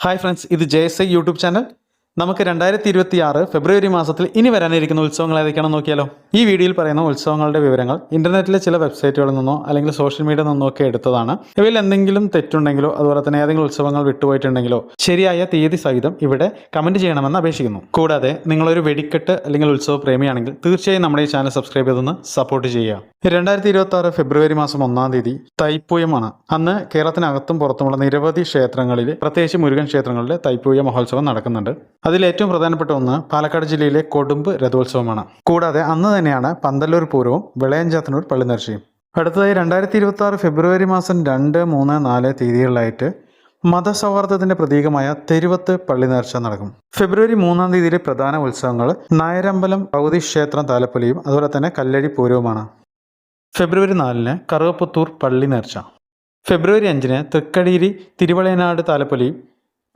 Hi friends ഇത് J S I YouTube channel നമുക്ക് രണ്ടായിരത്തി ഇരുപത്തി ആറ് ഫെബ്രുവരി മാസത്തിൽ ഇനി വരാനിരിക്കുന്ന ഉത്സവങ്ങൾ ഏതൊക്കെയാണെന്ന് നോക്കിയാലോ? ഈ വീഡിയോയിൽ പറയുന്ന ഉത്സവങ്ങളുടെ വിവരങ്ങൾ ഇന്റർനെറ്റിലെ ചില വെബ്സൈറ്റുകളിൽ നിന്നോ അല്ലെങ്കിൽ സോഷ്യൽ മീഡിയ നിന്നോ ഒക്കെ എടുത്തതാണ്. ഇവയിൽ എന്തെങ്കിലും തെറ്റുണ്ടെങ്കിലോ അതുപോലെ തന്നെ ഏതെങ്കിലും ഉത്സവങ്ങൾ വിട്ടുപോയിട്ടുണ്ടെങ്കിലോ ശരിയായ തീയതി സഹിതം ഇവിടെ കമന്റ് ചെയ്യണമെന്ന് അപേക്ഷിക്കുന്നു. കൂടാതെ നിങ്ങളൊരു വെടിക്കെട്ട് അല്ലെങ്കിൽ ഉത്സവ പ്രേമിയാണെങ്കിൽ തീർച്ചയായും നമ്മുടെ ഈ ചാനൽ സബ്സ്ക്രൈബ് ചെയ്തൊന്ന് സപ്പോർട്ട് ചെയ്യുക. രണ്ടായിരത്തി ഇരുപത്തി ആറ് ഫെബ്രുവരി മാസം ഒന്നാം തീയതി തൈപ്പൂയമാണ്. അന്ന് കേരളത്തിനകത്തും പുറത്തുമുള്ള നിരവധി ക്ഷേത്രങ്ങളിൽ പ്രത്യേകിച്ച് മുരുകൻ ക്ഷേത്രങ്ങളിൽ തൈപ്പൂയ മഹോത്സവം നടക്കുന്നുണ്ട്. അതിൽ ഏറ്റവും പ്രധാനപ്പെട്ട ഒന്ന് പാലക്കാട് ജില്ലയിലെ കൊടുമ്പ് രഥോത്സവമാണ്. കൂടാതെ അന്ന് തന്നെയാണ് പന്തല്ലൂർ പൂരവും വിളയഞ്ചാത്തനൂർ പള്ളി നേർച്ചയും അടുത്തതായി രണ്ടായിരത്തി ഇരുപത്തി ആറ് ഫെബ്രുവരി മാസം രണ്ട് മൂന്ന് നാല് തീയതികളിലായിട്ട് മതസൗഹാർദ്ദത്തിന്റെ പ്രതീകമായ തെരുവത്ത് പള്ളി നേർച്ച നടക്കും. ഫെബ്രുവരി മൂന്നാം തീയതിയിലെ പ്രധാന ഉത്സവങ്ങൾ നായരമ്പലം പൗതി ക്ഷേത്രം താലപ്പൊലിയും അതുപോലെ തന്നെ കല്ലടി പൂരവുമാണ്. ഫെബ്രുവരി നാലിന് കറുവപ്പുത്തൂർ പള്ളി നേർച്ച ഫെബ്രുവരി അഞ്ചിന് തൃക്കടീരി തിരുവളയനാട് താലപ്പൊലിയും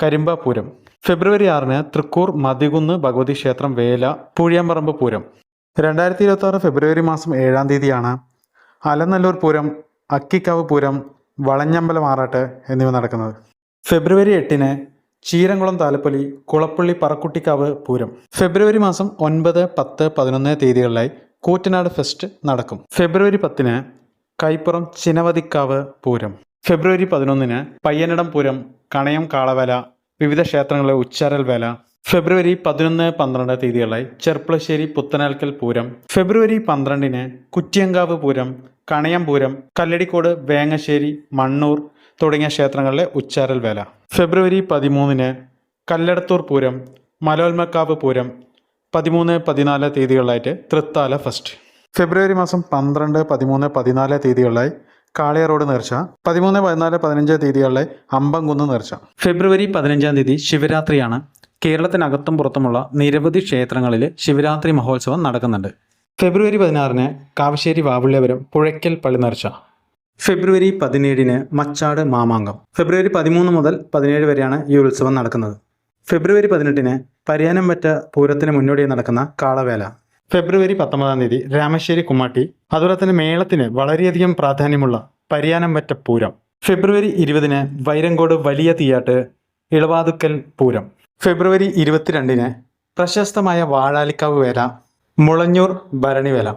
കരിമ്പ പൂരം. ഫെബ്രുവരി ആറിന് തൃക്കൂർ മതികുന്ന് ഭഗവതി ക്ഷേത്രം വേല പുഴിയമ്പറമ്പ് പൂരം. രണ്ടായിരത്തി ഇരുപത്തി ആറ് ഫെബ്രുവരി മാസം ഏഴാം തീയതിയാണ് അലനല്ലൂർ പൂരം അക്കിക്കാവ് പൂരം വളഞ്ഞമ്പലം ആറാട്ട് എന്നിവ നടക്കുന്നത്. ഫെബ്രുവരി എട്ടിന് ചീരംകുളം താലപ്പൊലി കുളപ്പള്ളി പറക്കുട്ടിക്കാവ് പൂരം. ഫെബ്രുവരി മാസം ഒൻപത് പത്ത് പതിനൊന്ന് തീയതികളിലായി കൂറ്റനാട് ഫെസ്റ്റ് നടക്കും. ഫെബ്രുവരി പത്തിന് കൈപ്പുറം ചിനവതിക്കാവ് പൂരം. ഫെബ്രുവരി പതിനൊന്നിന് പയ്യനടം പൂരം കണയം കാളവേല വിവിധ ക്ഷേത്രങ്ങളിലെ ഉച്ചാരൽ വേല. ഫെബ്രുവരി പതിനൊന്ന് പന്ത്രണ്ട് തീയതികളായി ചെർപ്പളശ്ശേരി പുത്തനാൽക്കൽ പൂരം. ഫെബ്രുവരി പന്ത്രണ്ടിന് കുറ്റിയങ്കാവ് പൂരം കണയംപൂരം കല്ലടിക്കോട് വേങ്ങശ്ശേരി മണ്ണൂർ തുടങ്ങിയ ക്ഷേത്രങ്ങളിലെ ഉച്ചാരൽ വേല. ഫെബ്രുവരി പതിമൂന്നിന് കല്ലടത്തൂർ പൂരം മലോൽമക്കാവ് പൂരം. പതിമൂന്ന് പതിനാല് തീയതികളിലായിട്ട് തൃത്താല ഫസ്റ്റ്. ഫെബ്രുവരി മാസം പന്ത്രണ്ട് പതിമൂന്ന് പതിനാല് തീയതികളിലായി കാളിയ റോഡ് നേർച്ച. പതിമൂന്ന് പതിനാല് പതിനഞ്ച് തീയതികളിലെ അമ്പംകുന്ന് നേർച്ച. ഫെബ്രുവരി പതിനഞ്ചാം തീയതി ശിവരാത്രിയാണ് കേരളത്തിനകത്തും പുറത്തുമുള്ള നിരവധി ക്ഷേത്രങ്ങളിൽ ശിവരാത്രി മഹോത്സവം നടക്കുന്നുണ്ട്. ഫെബ്രുവരി പതിനാറിന് കാവശ്ശേരി വാവുള്ളിയപുരം പുഴയ്ക്കൽ പള്ളി നേർച്ച. ഫെബ്രുവരി പതിനേഴിന് മച്ചാട് മാമാങ്കം. ഫെബ്രുവരി പതിമൂന്ന് മുതൽ പതിനേഴ് വരെയാണ് ഈ ഉത്സവം നടക്കുന്നത്. ഫെബ്രുവരി പതിനെട്ടിന് പര്യാനം പറ്റ പൂരത്തിന് മുന്നോടിയായി നടക്കുന്ന കാളവേല. ഫെബ്രുവരി പത്തൊമ്പതാം തീയതി രാമശ്ശേരി കുമ്മാട്ടി അതുപോലെ തന്നെ മേളത്തിന് വളരെയധികം പ്രാധാന്യമുള്ള പരിയാനം പറ്റ പൂരം. ഫെബ്രുവരി ഇരുപതിന് വൈരങ്കോട് വലിയ തീയാട്ട് ഇളവാതുക്കൽ പൂരം. ഫെബ്രുവരി ഇരുപത്തിരണ്ടിന് പ്രശസ്തമായ വാഴാലിക്കാവ് വേല മുളഞ്ഞൂർ ഭരണിവേല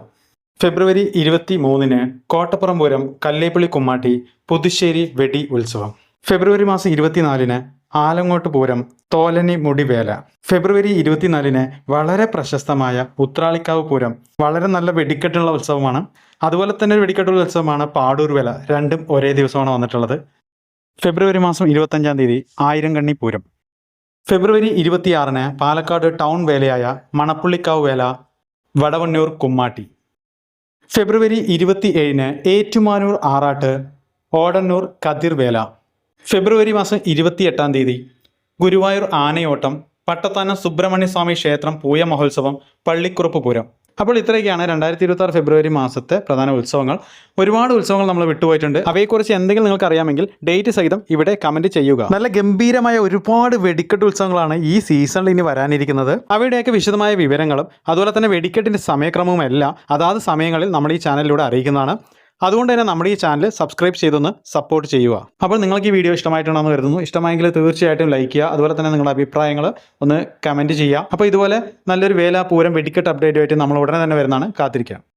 ഫെബ്രുവരി ഇരുപത്തി മൂന്നിന് കോട്ടപ്പുറം പൂരം കല്ലേപ്പള്ളി കുമ്മാട്ടി പുതുശ്ശേരി വെടി ഉത്സവം. ഫെബ്രുവരി മാസം ഇരുപത്തിനാലിന് ആലങ്ങോട്ട് പൂരം തോലനി മുടിവേല. ഫെബ്രുവരി ഇരുപത്തിനാലിന് വളരെ പ്രശസ്തമായ ഉത്രാളിക്കാവ് പൂരം. വളരെ നല്ല വെടിക്കെട്ടുള്ള ഉത്സവമാണ്. അതുപോലെ തന്നെ ഒരു വെടിക്കെട്ടുള്ള ഉത്സവമാണ് പാടൂർ വേല. രണ്ടും ഒരേ ദിവസമാണ് വന്നിട്ടുള്ളത്. ഫെബ്രുവരി മാസം ഇരുപത്തഞ്ചാം തീയതി ആയിരം കണ്ണി പൂരം. ഫെബ്രുവരി ഇരുപത്തിയാറിന് പാലക്കാട് ടൗൺ വേലയായ മണപ്പുള്ളിക്കാവ് വേല വടവണ്ണൂർ കുമ്മാട്ടി. ഫെബ്രുവരി ഇരുപത്തി ഏഴിന് ഏറ്റുമാനൂർ ആറാട്ട് ഓടന്നൂർ കതിർ വേല. ഫെബ്രുവരി മാസം ഇരുപത്തിയെട്ടാം തീയതി ഗുരുവായൂർ ആനയോട്ടം പട്ടത്താനം സുബ്രഹ്മണ്യസ്വാമി ക്ഷേത്രം പൂയ മഹോത്സവം പള്ളിക്കുറുപ്പ് പൂരം. അപ്പോൾ ഇത്രയൊക്കെയാണ് രണ്ടായിരത്തി ഇരുപത്തി ആറ് ഫെബ്രുവരി മാസത്തെ പ്രധാന ഉത്സവങ്ങൾ. ഒരുപാട് ഉത്സവങ്ങൾ നമ്മൾ വിട്ടുപോയിട്ടുണ്ട്. അവയെക്കുറിച്ച് എന്തെങ്കിലും നിങ്ങൾക്ക് അറിയാമെങ്കിൽ ഡേറ്റ് സഹിതം ഇവിടെ കമന്റ് ചെയ്യുക. നല്ല ഗംഭീരമായ ഒരുപാട് വെടിക്കെട്ട് ഉത്സവങ്ങളാണ് ഈ സീസണിൽ ഇനി വരാനിരിക്കുന്നത്. അവയുടെയൊക്കെ വിശദമായ വിവരങ്ങളും അതുപോലെ തന്നെ വെടിക്കെട്ടിന്റെ സമയക്രമവും എല്ലാം അതാത് സമയങ്ങളിൽ നമ്മൾ ഈ ചാനലിലൂടെ അറിയിക്കുന്നതാണ്. അതുകൊണ്ട് തന്നെ നമ്മുടെ ഈ ചാനൽ സബ്സ്ക്രൈബ് ചെയ്തൊന്ന് സപ്പോർട്ട് ചെയ്യുക. അപ്പോൾ നിങ്ങൾക്ക് ഈ വീഡിയോ ഇഷ്ടമായിട്ടുണ്ടെന്ന് കരുതുന്നു. ഇഷ്ടമായെങ്കിൽ തീർച്ചയായിട്ടും ലൈക്ക് ചെയ്യുക. അതുപോലെ തന്നെ നിങ്ങളുടെ അഭിപ്രായങ്ങൾ ഒന്ന് കമന്റ് ചെയ്യുക. അപ്പോൾ ഇതുപോലെ നല്ലൊരു വേല പൂരം വെടിക്കെട്ട് അപ്ഡേറ്റുമായിട്ട് നമ്മൾ ഉടനെ തന്നെ വരുന്നതാണ്. കാത്തിരിക്കുക